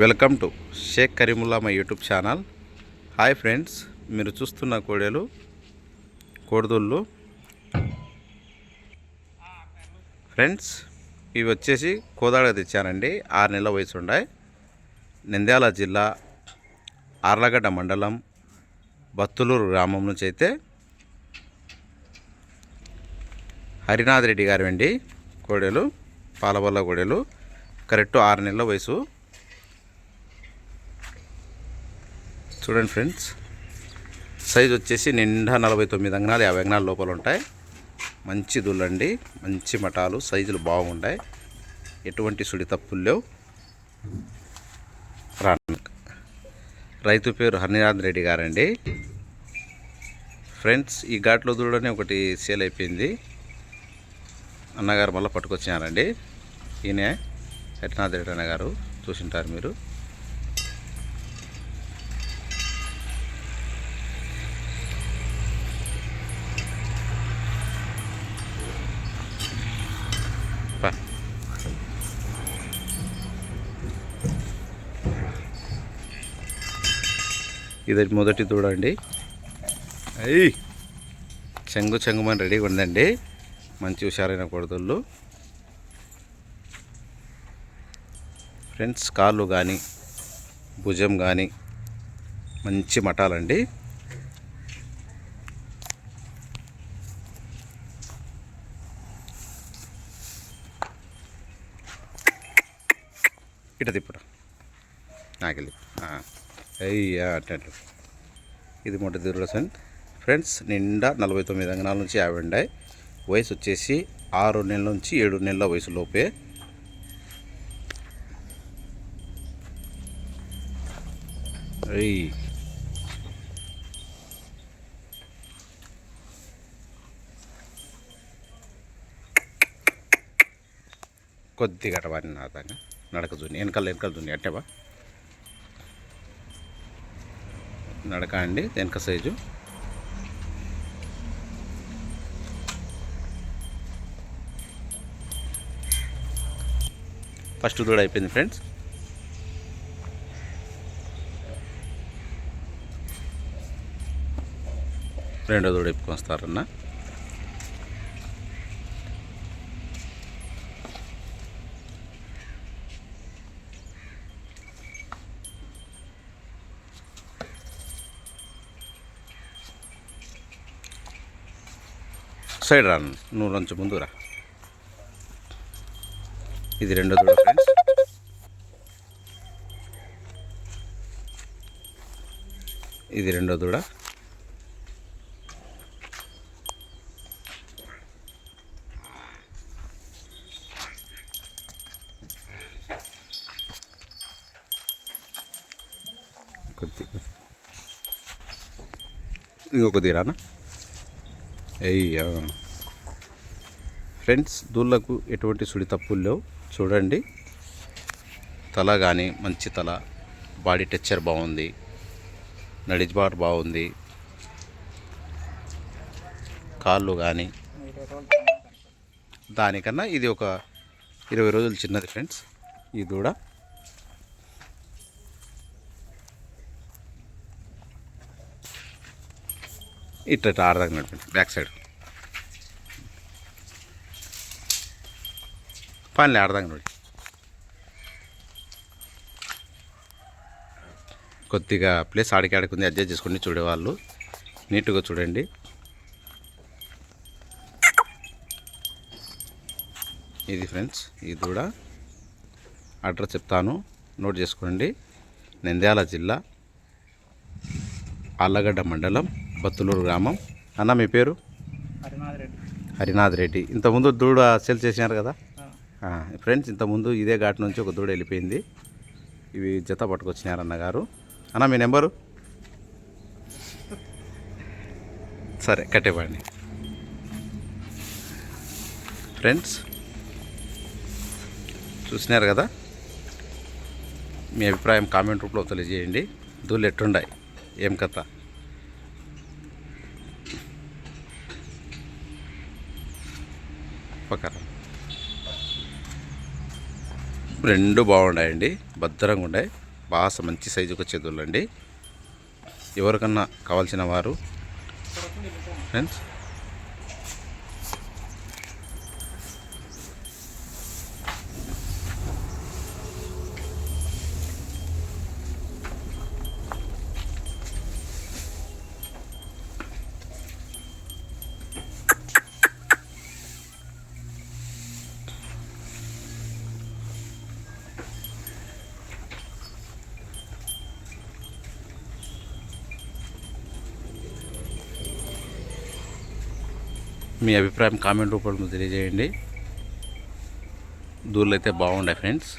Welcome to Sheikh Karimulla my YouTube channel. Hi friends మీరు చూస్తున్న కోడెలు కోడిదూళ్ళు friends ఇవి వచ్చేసి కోదాడ తెచ్చానండి ఆరు నెలల వయసు ఉండే నంద్యాల జిల్లా ఆర్లగడ్డ మండలం బత్తులూరు గ్రామం నుంచి అయితే హరినాథ్ రెడ్డి గారు అండి కోడెలు పాలబల్ల కోడెలు. కరెక్ట్ ఆరు నెలల వయసు. చూడండి ఫ్రెండ్స్. సైజ్ వచ్చేసి నిండా నలభై తొమ్మిది అంగనాలు యాభై అంగనాల లోపల ఉంటాయి. మంచి దుల్లండి మంచి మఠాలు సైజులు బాగుంటాయి ఎటువంటి సుడి తప్పులు లేవు. రైతు పేరు హరినాథ్ రెడ్డి గారండి. ఫ్రెండ్స్ ఈ ఘాట్లో దూడని ఒకటి సేల్ అయిపోయింది. అన్నగారు మళ్ళీ పట్టుకొచ్చినారండి. ఈయనే హరినాథ్ రెడ్డి అన్నగారు చూసింటారు మీరు. ఇది మొదటి దూడ అండి. అయ్యి చెంగు చెంగుమని రెడీగా ఉందండి. మంచి హుషారైన కొడుతుళ్ళు. ఫ్రెండ్స్ కాళ్ళు కానీ భుజం కానీ మంచి మటాలండి. ఇట తిప్పురా. నాకెళ్ళి. అయ్యా అట్టు ఇది మొదటి దుర్లసన్ ఫ్రెండ్స్ నిండా నలభై తొమ్మిది అంగనాల నుంచి యాభై ఉండాయి వయసు వచ్చేసి ఆరు నెలల నుంచి ఏడు నెలల వయసు లోపే. అయ్యి కొద్దిగా అటవాడిని నాదంగా నడక దున్ని వెనకాల వెనకాల దున్ని అట్టేవా నడక అండి వెనక సైజు. ఫస్ట్ దూడ అయిపోయింది ఫ్రెండ్స్. రెండో దూడ ఎప్పుకొని వస్తారన్న సైడ్ రా నువ్వు నుంచి ముందు రా. ఇది రెండో దూడ ఫ్రెండ్స్. ఇది రెండో దూడ కొద్దిగా. ఇంకో కొద్దిగా రానా? అయ్యా ఫ్రెండ్స్ దూళ్ళకు ఎటువంటి సుడి తప్పులు లేవు. చూడండి. తల కానీ మంచి తల. బాడీ టెక్చర్ బాగుంది. నడిచిబాటు బాగుంది. కాళ్ళు కానీ దానికన్నా ఇది ఒక ఇరవై రోజులు చిన్నది ఫ్రెండ్స్ ఈ దూడ ఇట్లా ఇట్లా ఆడదాకా బ్యాక్ సైడ్. పనిలే ఆడదాకా నడి. కొద్దిగా ప్లేస్ ఆడికి ఆడుకుంది అడ్జస్ట్ చేసుకుని చూడేవాళ్ళు. నీట్గా చూడండి. ఇది ఫ్రెండ్స్ ఇది కూడా అడ్రస్ చెప్తాను. నోట్ చేసుకోండి. నంద్యాల జిల్లా అల్లగడ్డ మండలం. బత్తులూరు గ్రామం. అన్న మీ పేరు? హరినాథ్ రెడ్డి హరినాథ్ రెడ్డి ఇంతకుముందు దూడ సేల్ చేసినారు కదా? ఫ్రెండ్స్ ఇంతకుముందు ఇదే ఘాట్ నుంచి ఒక దూడ వెళ్ళిపోయింది. ఇవి జత పట్టుకొచ్చినారు అన్నగారు అన్న మీ నెంబరు? సరే కట్టేవ్వండి ఫ్రెండ్స్ చూసినారు కదా? మీ అభిప్రాయం కామెంట్ రూపంలో తెలియజేయండి. దూళ్ళు ఎట్టుండాయి ఏం కథ? పక్కన. రెండు బాగున్నాయండి భద్రంగా ఉన్నాయి. బాగా మంచి సైజుకి వచ్చే దూళ్ళండి ఎవరికన్నా కావాల్సిన వారు ఫ్రెండ్స్ మీ అభిప్రాయం కామెంట్ రూపంలో తెలియజేయండి. దూర్లు అయితే బాగుండే ఫ్రెండ్స్